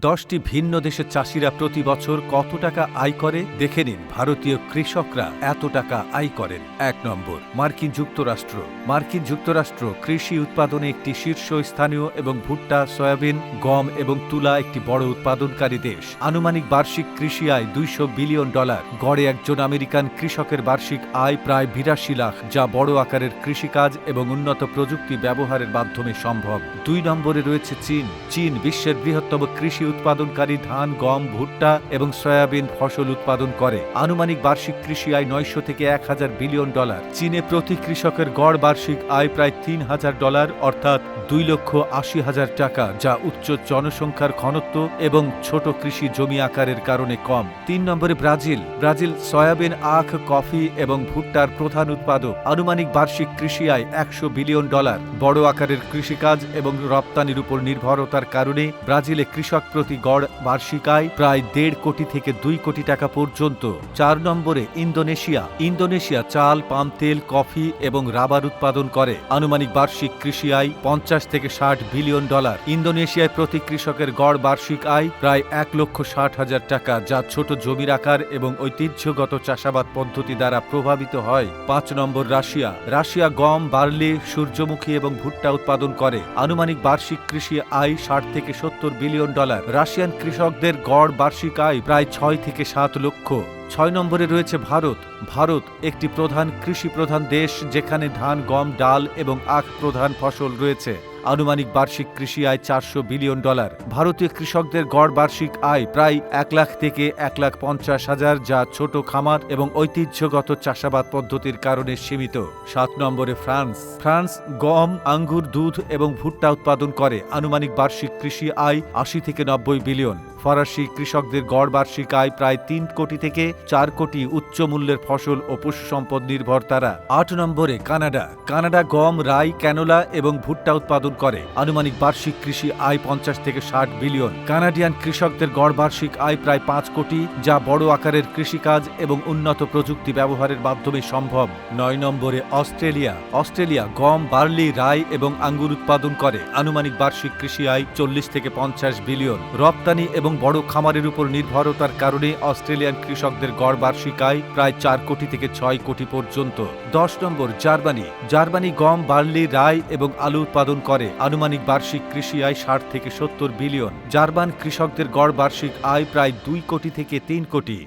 দশটি ভিন্ন দেশের চাষিরা প্রতি বছর কত টাকা আয় করে দেখে নিন। ভারতীয় কৃষকরা এত টাকা আয় করেন। এক নম্বর, মার্কিন যুক্তরাষ্ট্র। মার্কিন যুক্তরাষ্ট্র কৃষি উৎপাদনে একটি শীর্ষস্থানীয় এবং ভুট্টা, সয়াবিন, গম এবং তুলা একটি বড় উৎপাদনকারী দেশ। আনুমানিক বার্ষিক কৃষি আয় দুইশো বিলিয়ন ডলার। গড়ে একজন আমেরিকান কৃষকের বার্ষিক আয় প্রায় বিরাশি লাখ, যা বড় আকারের কৃষিকাজ এবং উন্নত প্রযুক্তি ব্যবহারের মাধ্যমে সম্ভব। দুই নম্বরে রয়েছে চীন। চীন বিশ্বের বৃহত্তম কৃষি উৎপাদনকারী ধান, গম, ভুট্টা এবং সয়াবিন ফসল উৎপাদন করে। আনুমানিক বার্ষিক কৃষি আয় নয়শো থেকে এক হাজার বিলিয়ন ডলার। চীনে প্রতি কৃষকের গড় বার্ষিক আয় প্রায় তিন হাজার ডলার, অর্থাৎ দুই লক্ষ আশি হাজার টাকা, যা উচ্চ জনসংখ্যার ঘনত্ব এবং ছোট কৃষি জমি আকারের কারণে কম। তিন নম্বরে ব্রাজিল। ব্রাজিল সয়াবিন, আখ, কফি এবং ভুট্টার প্রধান উৎপাদক। আনুমানিক বার্ষিক কৃষি আয় একশো বিলিয়ন ডলার। বড় আকারের কৃষিকাজ এবং রপ্তানির উপর নির্ভরতার কারণে ব্রাজিলে কৃষক প্রতি গড় বার্ষিক আয় প্রায় দেড় কোটি থেকে দুই কোটি টাকা পর্যন্ত। চার নম্বরে ইন্দোনেশিয়া। ইন্দোনেশিয়া চাল, পাম তেল, কফি এবং রাবার উৎপাদন করে। আনুমানিক বার্ষিক কৃষি আয় পঞ্চাশ থেকে ষাট বিলিয়ন ডলার। ইন্দোনেশিয়ায় প্রতি কৃষকের গড় বার্ষিক আয় প্রায় এক লক্ষ ষাট হাজার টাকা, যা ছোট জমির আকার এবং ঐতিহ্যগত চাষাবাদ পদ্ধতি দ্বারা প্রভাবিত হয়। পাঁচ নম্বর রাশিয়া। রাশিয়া গম, বার্লি, সূর্যমুখী এবং ভুট্টা উৎপাদন করে। আনুমানিক বার্ষিক কৃষি আয় ষাট থেকে সত্তর বিলিয়ন ডলার। রাশিয়ান কৃষকদের গড় বার্ষিক আয় প্রায় ছয় থেকে সাত লক্ষ। ছয় নম্বরে রয়েছে ভারত। ভারত একটি প্রধান কৃষি প্রধান দেশ যেখানে ধান, গম, ডাল এবং আখ প্রধান ফসল রয়েছে। আনুমানিক বার্ষিক কৃষি আয় চারশো বিলিয়ন ডলার। ভারতীয় কৃষকদের গড় বার্ষিক আয় প্রায় এক লাখ থেকে এক লাখ পঞ্চাশ হাজার, যা ছোট খামার এবং ঐতিহ্যগত চাষাবাদ পদ্ধতির কারণে সীমিত। সাত নম্বরে ফ্রান্স। ফ্রান্স গম, আঙ্গুর, দুধ এবং ভুট্টা উৎপাদন করে। আনুমানিক বার্ষিক কৃষি আয় আশি থেকে নব্বই বিলিয়ন। ফরাসি কৃষকদের গড় বার্ষিক আয় প্রায় তিন কোটি থেকে চার কোটি উচ্চ মূল্যের ফসল ও পশু সম্পদ নির্ভর তারা। আট নম্বরে কানাডা। কানাডা গম, রাই, ক্যানোলা এবং ভুট্টা উৎপাদন করে। আনুমানিক বার্ষিক কৃষি আয় পঞ্চাশ থেকে ষাট বিলিয়ন। কানাডিয়ান কৃষকদের গড় বার্ষিক আয় প্রায় পাঁচ কোটি, যা বড় আকারের কৃষিকাজ এবং উন্নত প্রযুক্তি ব্যবহারের মাধ্যমে সম্ভব। নয় নম্বরে অস্ট্রেলিয়া। অস্ট্রেলিয়া গম, বার্লি, রাই এবং আঙ্গুর উৎপাদন করে। আনুমানিক বার্ষিক কৃষি আয় চল্লিশ থেকে পঞ্চাশ বিলিয়ন। রপ্তানি এবং বড় খামারের উপর নির্ভরতার কারণে অস্ট্রেলিয়ান কৃষকদের গড় বার্ষিক আয় প্রায় চার কোটি থেকে ছয় কোটি পর্যন্ত। দশ নম্বর, জার্মানি। জার্মানি গম, বার্লি, রাই এবং আলু উৎপাদন করে। আনুমানিক বার্ষিক কৃষি আয় ষাট থেকে সত্তর বিলিয়ন। জার্মান কৃষকদের গড় বার্ষিক আয় প্রায় দুই কোটি থেকে তিন কোটি।